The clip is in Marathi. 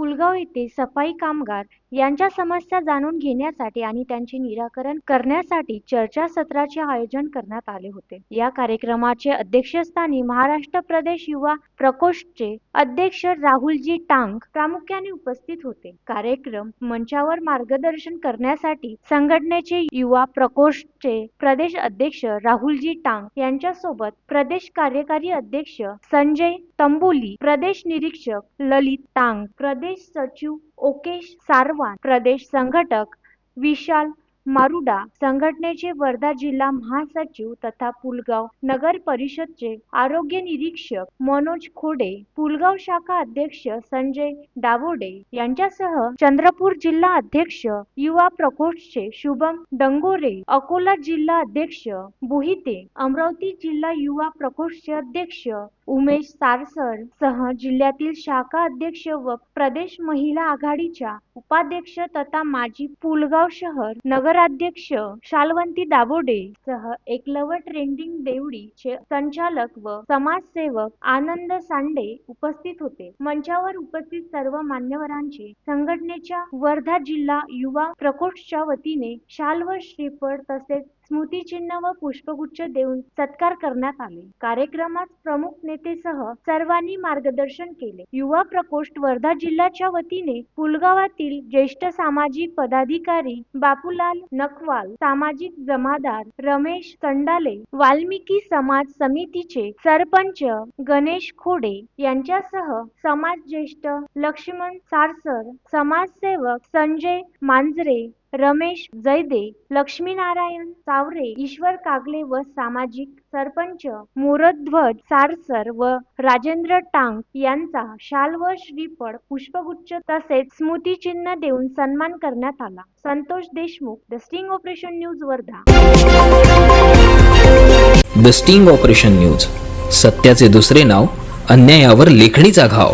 येथे सफाई कामगार यांच्या समस्या जाणून घेण्यासाठी आणि त्यांचे निराकरण करण्यासाठी चर्चासत्राचे आयोजन करण्यात आले होते. या कार्यक्रमाचे अध्यक्षस्थानी महाराष्ट्र प्रदेश युवा प्रकोष्ठचे अध्यक्ष राहुलजी टांग प्रामुख्याने उपस्थित होते. कार्यक्रम मंचावर मार्गदर्शन करण्यासाठी संघटनेचे युवा प्रकोष्ठचे प्रदेश अध्यक्ष राहुलजी टांग यांच्यासोबत प्रदेश कार्यकारी अध्यक्ष संजय तंबोली प्रदेश निरीक्षक ललित टांग प्रदेश પ્રદેશ સચિવ ઓકેશ સારવાન પ્રદેશ સંગઠક વિશાલ मारुडा संघटनेचे वर्धा जिल्हा महासचिव तथा पुलगाव नगर परिषदचे आरोग्य निरीक्षक मनोज खोडे पुलगाव शाखा अध्यक्ष संजय डावोडे यांच्यासह चंद्रपूर जिल्हा अध्यक्ष युवा प्रकोष्ठचे शुभम डंगोरे अकोला जिल्हा अध्यक्ष बोहिते अमरावती जिल्हा युवा प्रकोष्ठचे अध्यक्ष उमेश सारसर सह जिल्ह्यातील शाखा अध्यक्ष व प्रदेश महिला आघाडीच्या उपाध्यक्ष तथा माजी पुलगाव शहर नगराध्यक्ष शालवंती दाबोडे सह एकलव्य ट्रेंडिंग देवडी चे संचालक व समाजसेवक आनंद सांडे उपस्थित होते. मंचावर उपस्थित सर्व मान्यवरांचे संघटनेच्या वर्धा जिल्हा युवा प्रकोष्ठच्या वतीने शाल व श्रीफळ तसेच स्मृतिचिन्ह व पुष्पगुच्छ देऊन सत्कार करण्यात आले. कार्यक्रमात प्रमुख नेतेसह सर्वांनी मार्गदर्शन केले. युवा प्रकोष्ठ वर्धा जिल्ह्याच्या वतीने पुलगावातील ज्येष्ठ सामाजिक पदाधिकारी बापूलाल नकवाल सामाजिक जमादार रमेश संडाले वाल्मिकी समाज समितीचे सरपंच गणेश खोडे यांच्यासह समाज ज्येष्ठ लक्ष्मण सारसर समाजसेवक संजय मांजरे रमेश जयदे लक्ष्मीनारायण सावरे ईश्वर कागले व सामाजिक सरपंच मोरध्वज सारसर व राजेंद्र टांग यांचा शाल व श्रीफळ पुष्पगुच्छ तसेच स्मृतिचिन्ह देऊन सन्मान करण्यात आला. Santosh Deshmukh the sting operation news Wardha. The sting operation news सत्याचे दुसरे नाव अन्यायावर लेखणीचा घाव.